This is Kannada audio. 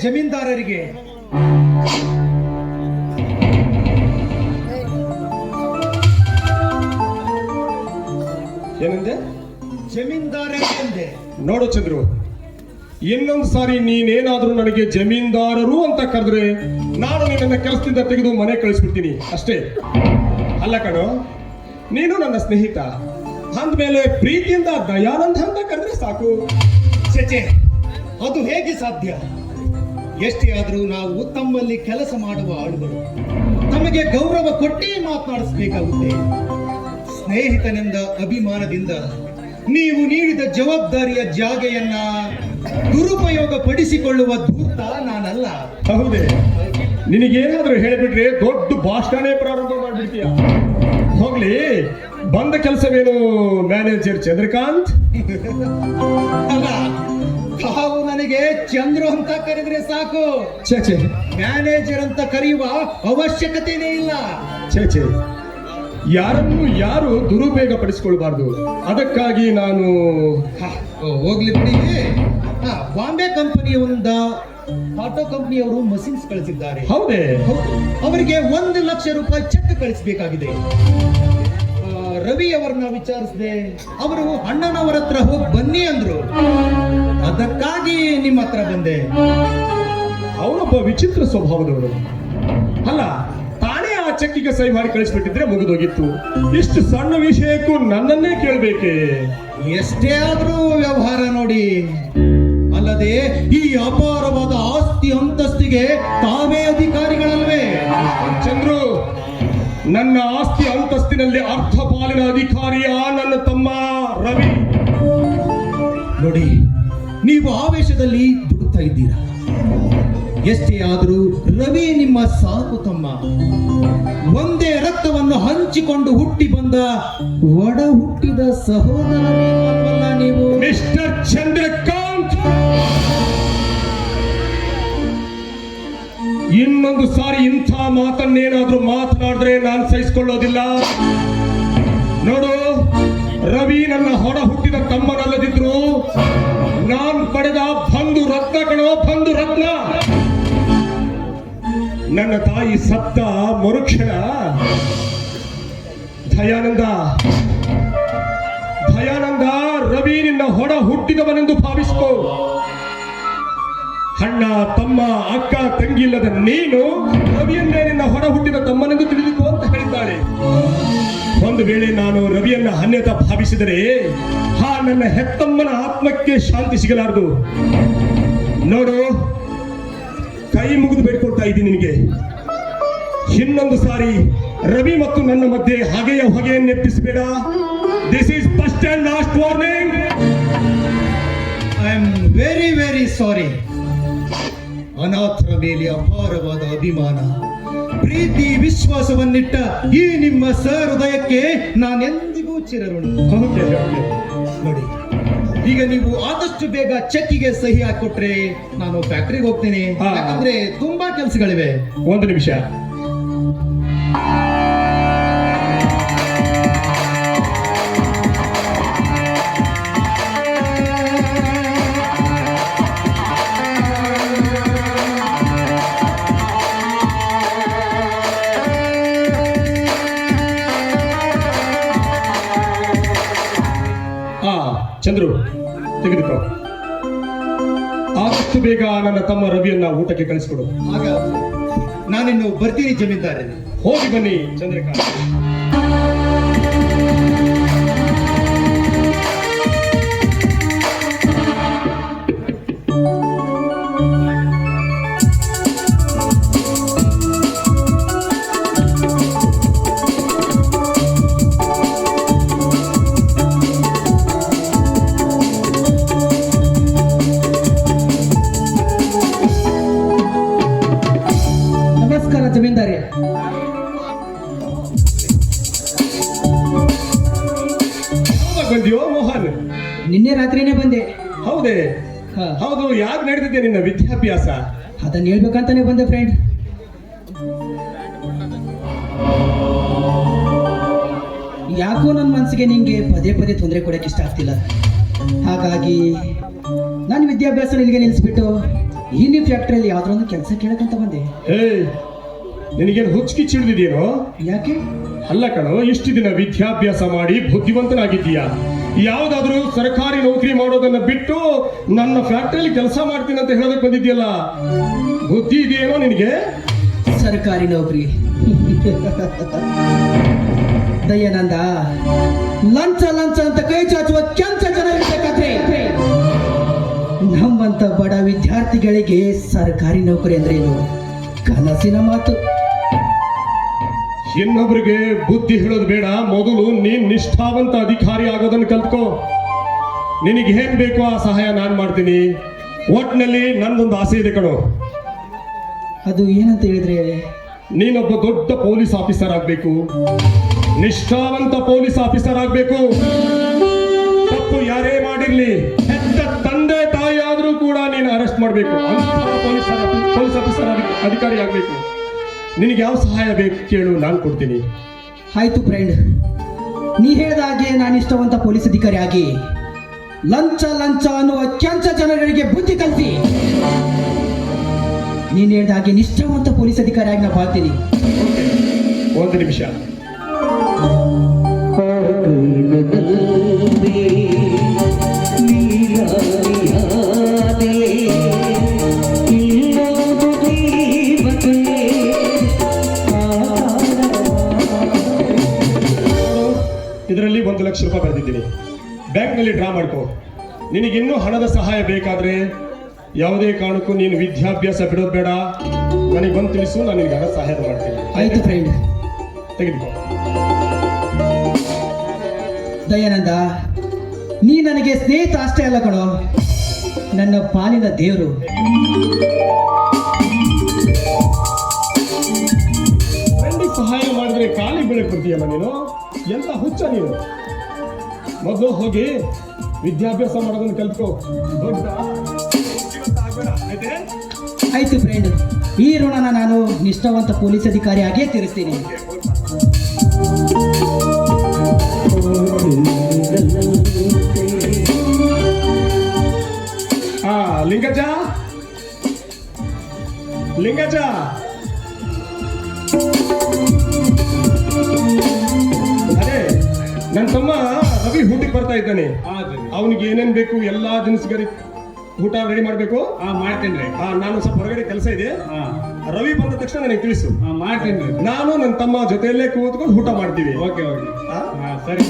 ಜಮೀನ್ದಾರರಿಗೆ. ಏನಂದೆ? ಜಮೀನ್ದಾರರಿಗೆ ಎಂದೆ. ನೋಡು ಚಂದ್ರು ಇನ್ನೊಂದು ಸಾರಿ ನೀನೇನಾದ್ರೂ ನನಗೆ ಜಮೀನ್ದಾರರು ಅಂತ ಕರೆದ್ರೆ ನಾನು ನಿನ್ನ ಕೆಲಸದಿಂದ ತೆಗೆದು ಮನೆ ಕಳಿಸ್ಬಿಡ್ತೀನಿ. ಅಷ್ಟೇ. ಅಲ್ಲ ಕಣೋ ನೀನು ನನ್ನ ಸ್ನೇಹಿತ. ಅಂದ್ಮೇಲೆ ಪ್ರೀತಿಯಿಂದ ದಯಾನಂದ ಅಂತ ಕರೆದ್ರೆ ಸಾಕು. ಚಚೆ ಅದು ಹೇಗೆ ಸಾಧ್ಯ? ಎಷ್ಟೇ ಆದರೂ ನಾವು ತಮ್ಮಲ್ಲಿ ಕೆಲಸ ಮಾಡುವ ಆಳುಗಳು. ತಮಗೆ ಗೌರವ ಕೊಟ್ಟೇ ಮಾತನಾಡಿಸಬೇಕಾಗುತ್ತೆ. ಸ್ನೇಹಿತನೆಂದ ಅಭಿಮಾನದಿಂದ ನೀವು ನೀಡಿದ ಜವಾಬ್ದಾರಿಯ ಜಾಗೆಯನ್ನ ದುರುಪಯೋಗ ಪಡಿಸಿಕೊಳ್ಳುವ ಧೂರ್ತ ನಾನಲ್ಲ. ಹೌದೇ. ನಿನಗೇನಾದ್ರೂ ಹೇಳಿಬಿಟ್ರೆ ದೊಡ್ಡ ಭಾಷಣನೇ ಪ್ರಾರಂಭ ಮಾಡಿಬಿಡ್ತೀಯ. ಹೋಗ್ಲಿ ಬಂದ ಕೆಲಸವೇನು ಮ್ಯಾನೇಜರ್ ಚಂದ್ರಕಾಂತ್? ಅಲ್ಲ ತಾವು ನನಗೆ ಚಂದ್ರು ಅಂತ ಕರೆದ್ರೆ ಸಾಕು. ಛೇ ಛೇ. ಮ್ಯಾನೇಜರ್ ಅಂತ ಕರೆಯುವ ಅವಶ್ಯಕತೆನೇ ಇಲ್ಲ. ಛೇ ಛೇ. ಯಾರನ್ನು ಯಾರು ದುರುಪಯೋಗ ಪಡಿಸಿಕೊಳ್ಬಾರ್ದು? ಅದಕ್ಕಾಗಿ ನಾನು ಹ, ಓ, ಹೋಗ್ಲಿ ಬಿಡಿ. ಹ, ಬಾಂಬೆ ಕಂಪನಿಯ ಒಂದ ಆಟೋ ಕಂಪನಿಯವರು ಮಷಿನ್ಸ್ ಕಳಿಸಿದ್ದಾರೆ. ಹೌದೇ? ಹೌದು. ಅವರಿಗೆ ಒಂದು ಲಕ್ಷ ರೂಪಾಯಿ ಚೆಕ್ ಕಳಿಸಬೇಕಾಗಿದೆ. ರವಿ ಅವರನ್ನ ವಿಚಾರಿಸಿದೆ ಅವರು ಅಣ್ಣನವರ ಹತ್ರ ಹೋಗಿ ಬನ್ನಿ ಅಂದ್ರು. ಅದಕ್ಕಾಗಿ ನಿಮ್ಮ ಹತ್ರ ಬಂದೆ. ಅವನೊಬ್ಬ ವಿಚಿತ್ರ ಸ್ವಭಾವದವರು ಅಲ್ಲ, ತಾನೇ ಆ ಚೆಕ್ಕಿಗೆ ಸಹಿ ಮಾಡಿ ಕಳಿಸ್ಬಿಟ್ಟಿದ್ರೆ ಮುಗಿದೋಗಿತ್ತು. ಇಷ್ಟು ಸಣ್ಣ ವಿಷಯಕ್ಕೂ ನನ್ನನ್ನೇ ಕೇಳಬೇಕೆ? ಎಷ್ಟೇ ಆದ್ರೂ ವ್ಯವಹಾರ ನೋಡಿ. ಅಲ್ಲದೆ ಈ ಅಪಾರವಾದ ಆಸ್ತಿ ಅಂತಸ್ತಿಗೆ ತಾವೇ ಅಧಿಕಾರಿಗಳಲ್ವೇ? ಚಂದ್ರು, ನನ್ನ ಆಸ್ತಿ ಅಂತಸ್ತಿನಲ್ಲಿ ಅರ್ಧ ಪಾಲಿನ ಅಧಿಕಾರಿಯ ನೀವು ಆವೇಶದಲ್ಲಿ ದುಡುತ್ತಾ ಇದ್ದೀರಾ? ಎಷ್ಟೇ ಆದರೂ ರವಿ ನಿಮ್ಮ ಸಾಕು ತಮ್ಮ. ಒಂದೇ ರಕ್ತವನ್ನು ಹಂಚಿಕೊಂಡು ಹುಟ್ಟಿ ಬಂದ ಒಡ ಹುಟ್ಟಿದ ಸಹೋದರ ನೀವು. ಮಿಸ್ಟರ್ ಚಂದ್ರಕಾಂತ್! ಇನ್ನೊಂದು ಸಾರಿ ಇಂಥ ಮಾತನ್ನೇನಾದ್ರೂ ಮಾತನಾಡಿದ್ರೆ ನಾನು ಸಹಿಸಿಕೊಳ್ಳೋದಿಲ್ಲ. ನೋಡು, ರವಿ ನನ್ನ ಹೊಡ ನನ್ನ ತಾಯಿ ಸತ್ತ ಮರುಕ್ಷಣ. ದಯಾನಂದ. ದಯಾನಂದ, ರವಿ ನಿನ್ನ ಹೊಡ ಹುಟ್ಟಿದವನೆಂದು ಭಾವಿಸ್ಕೋ. ಅಣ್ಣ, ತಮ್ಮ, ಅಕ್ಕ ತಂಗಿಲ್ಲದ ನೀನು ರವಿಯನ್ನೇ ನಿನ್ನ ಹೊಡ ಹುಟ್ಟಿದ ತಮ್ಮನೆಂದು ತಿಳಿದುಕೋ ಅಂತ ಹೇಳಿದ್ದಾರೆ. ಒಂದು ವೇಳೆ ನಾನು ರವಿಯನ್ನ ಅನ್ಯತ ಭಾವಿಸಿದರೆ ಹಾ ನನ್ನ ಹೆತ್ತಮ್ಮನ ಆತ್ಮಕ್ಕೆ ಶಾಂತಿ ಸಿಗಲಾರದು. ನೋಡು ಕೈ ಮುಗಿದು ಬೇಡ್ಕೊಳ್ತಾ ಇದ್ದೀನಿ ನಿನಗೆ ಇನ್ನೊಂದು ಸಾರಿ ರವಿ ಮತ್ತು ನನ್ನ ಮಧ್ಯೆ ಹಾಗೆಯ ಹೊಗೆಯನ್ನು ಎಪ್ಪಿಸಬೇಡ this is first and last warning I am very very sorry ಅನಾಥರ ಮೇಲೆ ಅಪಾರವಾದ ಅಭಿಮಾನ. ಪ್ರೀತಿ ವಿಶ್ವಾಸವನ್ನಿಟ್ಟ ಈ ನಿಮ್ಮ ಸಹೃದಯಕ್ಕೆ ನಾನೆಂದಿಗೂ ಚಿರಋಣಿ. ಈಗ ನೀವು ಆದಷ್ಟು ಬೇಗ ಚೆಕ್ಕಿಗೆ ಸಹಿ ಹಾಕೊಟ್ರೆ ನಾನು ಫ್ಯಾಕ್ಟ್ರಿಗೆ ಹೋಗ್ತೇನೆ. ಯಾಕಂದ್ರೆ ತುಂಬಾ ಕೆಲಸಗಳಿವೆ. ಒಂದು ನಿಮಿಷ. ತೆಗೆದುಕೋ. ಆದಷ್ಟು ಬೇಗ ನನ್ನ ತಮ್ಮ ರವಿಯನ್ನ ಊಟಕ್ಕೆ ಕಳಿಸ್ಕೊಡು. ಆಗ ನಾನಿನ್ನು ಬರ್ತೀನಿ ಜಮೀನ್ದಾರೇ ಹೋಗಿ ಬನ್ನಿ ಚಂದ್ರಕಾಂತ್. ಹೌದೇ ಯಾರು ನಡೆದಿದೆ ನಿನ್ನ ವಿದ್ಯಾಭ್ಯಾಸ? ಅದನ್ನ ಹೇಳ್ಬೇಕಂತಾನೆ ಬಂದೆ ಫ್ರೆಂಡ್ ಯಾಕೋ ನನ್ನ ಮನಸ್ಸಿಗೆ ನಿಂಗೆ ಪದೇ ಪದೇ ತೊಂದರೆ ಕೊಡೋಕೆ ಇಷ್ಟ ಆಗ್ತಿಲ್ಲ. ಹಾಗಾಗಿ ನನ್ನ ವಿದ್ಯಾಭ್ಯಾಸ ಇಲ್ಲಿಗೆ ನಿಲ್ಲಿಸ್ಬಿಟ್ಟು ಈ ನೀವು ಫ್ಯಾಕ್ಟ್ರಿಯಲ್ಲಿ ಯಾವ್ದಾರೊಂದು ಕೆಲಸ ಕೇಳಕ್ಕಂತ ಬಂದೆ. ನಿನಗೇನು ಹುಚ್ಚಿ ಚಿಡಿದಿದೆಯೇನೋ? ಯಾಕೆ? ಅಲ್ಲ ಕಣೋ ಇಷ್ಟು ದಿನ ವಿದ್ಯಾಭ್ಯಾಸ ಮಾಡಿ ಬುದ್ಧಿವಂತನಾಗಿದ್ದೀಯಾ? ಯಾವುದಾದ್ರೂ ಸರ್ಕಾರಿ ನೌಕರಿ ಮಾಡೋದನ್ನ ಬಿಟ್ಟು ನನ್ನ ಫ್ಯಾಕ್ಟ್ರಿಯಲ್ಲಿ ಕೆಲಸ ಮಾಡ್ತೀನಿ ಅಂತ ಹೇಳೋದಕ್ಕೆ ಬಂದಿದ್ಯಲ್ಲ ಬುದ್ಧಿ ಇದೆಯೇನೋ ನಿನಗೆ? ಸರ್ಕಾರಿ ನೌಕರಿ. ದಯಾನಂದ ಲಂಚ ಲಂಚ ಅಂತ ಕೈ ಚಾಚುವ ಕೆಂಚ ಜನ ಇರ್ಬೇಕಾದ್ರೆ ನಮ್ಮಂತ ಬಡ ವಿದ್ಯಾರ್ಥಿಗಳಿಗೆ ಸರ್ಕಾರಿ ನೌಕರಿ ಏನು ಕನಸಿನ ಮಾತು. ಇನ್ನೊಬ್ರಿಗೆ ಬುದ್ಧಿ ಹೇಳೋದು ಬೇಡ. ಮೊದಲು ನೀನ್ ನಿಷ್ಠಾವಂತ ಅಧಿಕಾರಿ ಆಗೋದನ್ನ ಕಲ್ತ್ಕೋ. ನಿನಗೆ ಏನ್ ಬೇಕೋ ಆ ಸಹಾಯ ನಾನ್ ಮಾಡ್ತೀನಿ. ಒಟ್ನಲ್ಲಿ ನಂದೊಂದು ಆಸೆ ಇದೆ ಕಣೋ. ಅದು ಏನಂತ ಹೇಳಿದ್ರೆ ನೀನೊಬ್ಬ ದೊಡ್ಡ ಪೊಲೀಸ್ ಆಫೀಸರ್ ಆಗ್ಬೇಕು. ನಿಷ್ಠಾವಂತ ಪೊಲೀಸ್ ಆಫೀಸರ್ ಆಗ್ಬೇಕು. ತಪ್ಪು ಯಾರೇ ಮಾಡಿರ್ಲಿ ಹೆತ್ತ ತಂದೆ ತಾಯಿ ಆದ್ರೂ ಕೂಡ ನೀನು ಅರೆಸ್ಟ್ ಮಾಡಬೇಕು. ಪೊಲೀಸ್ ಪೊಲೀಸ್ ಆಫೀಸರ್ ಅಧಿಕಾರಿ ಆಗ್ಬೇಕು. ನಿನಗೆ ಯಾವ ಸಹಾಯ ಬೇಕು ಕೇಳು ನಾನು ಕೊಡ್ತೀನಿ. ಆಯ್ತು ಫ್ರೆಂಡ್ ನೀ ಹೇಳಿದ ಹಾಗೆ ನಾನು ಇಷ್ಟವಂತ ಪೊಲೀಸ್ ಅಧಿಕಾರಿ ಆಗಿ ಲಂಚ ಲಂಚ ಅನ್ನುವ ಕೆಂಚ ಜನಗಳಿಗೆ ಬುದ್ಧಿ ಕಲಿಸಿ ನೀನು ಹೇಳಿದ ಹಾಗೆ ನಿಷ್ಠಾವಂತ ಪೊಲೀಸ್ ಅಧಿಕಾರಿ ಆಗಿ ನಾ ಬಾಳ್ತೀನಿ. ಒಂದು ನಿಮಿಷ. ಲಕ್ಷ ರೂಪಾಯಿ ಬರೆದಿದ್ದೀನಿ. ಬ್ಯಾಂಕ್ನಲ್ಲಿ ಡ್ರಾ ಮಾಡ್ಕೋ. ನಿನಗಿನ್ನೂ ಹಣದ ಸಹಾಯ ಬೇಕಾದ್ರೆ ಯಾವುದೇ ಕಾರಣಕ್ಕೂ ನೀನು ವಿದ್ಯಾಭ್ಯಾಸ ಬಿಡೋದು ಬೇಡ. ನನಗೆ ಬಂದು ತಿಳಿಸು ನಾನು ನಿನಗೆ ಹಣ ಸಹಾಯ ಮಾಡ್ತೀನಿ. ಆಯ್ತು? ಫ್ರೆಂಡ್. ತೆಗೆದುಕೋ. ದಯಾನಂದ ನೀ ನನಗೆ ಸ್ನೇಹಿತ ಅಷ್ಟೇ ಅಲ್ಲ ಕಣೋ. ನನ್ನ ಪಾಲಿನ ದೇವರು. ಫ್ರೆಂಡಿಗೆ ಸಹಾಯ ಮಾಡಿದ್ರೆ ಖಾಲಿ ಬೆಳೆ ಕೊಡ್ತೀಯಲ್ಲ ನೀನು? ಎಂತ ಹುಚ್ಚ ನೀನು? ಮೊದಲು ಹೋಗಿ ವಿದ್ಯಾಭ್ಯಾಸ ಮಾಡೋದನ್ನು ಕಲ್ತ್ಕೋ. ಆಯ್ತು ಫ್ರೆಂಡ್ ಈ ಋಣನ ನಾನು ನಿಷ್ಠಾವಂತ ಪೊಲೀಸ್ ಅಧಿಕಾರಿಯಾಗಿಯೇ ತೀರಿಸ್ತೀನಿ. ಆ ಲಿಂಗಜ ಲಿಂಗಜ ಅದೇ ನನ್ನ ತಮ್ಮ ರವಿ ಊಟಕ್ಕೆ ಬರ್ತಾ ಇದ್ದಾನೆ. ಅವನಿಗೆ ಏನೇನ್ ಬೇಕು ಎಲ್ಲಾ ದಿನಸಿಗರಿಗೆ ಊಟ ರೆಡಿ ಮಾಡ್ಬೇಕು? ಆ ಮಾಡ್ತೇನೆ ರೀ. ಹಾ ನಾನು ಸ್ವಲ್ಪ ಹೊರಗಡೆ ಕೆಲಸ ಇದೆ. ರವಿ ಬಂದ ತಕ್ಷಣ ನನಗೆ ತಿಳಿಸು. ಆ ಮಾಡ್ತೇನೆ ನಾನು ನನ್ನ ತಮ್ಮ ಜೊತೆಯಲ್ಲೇ ಕೂತ್ಕೊಂಡು ಊಟ ಮಾಡ್ತೀವಿ. Okay okay. ಆ ಸರಿ.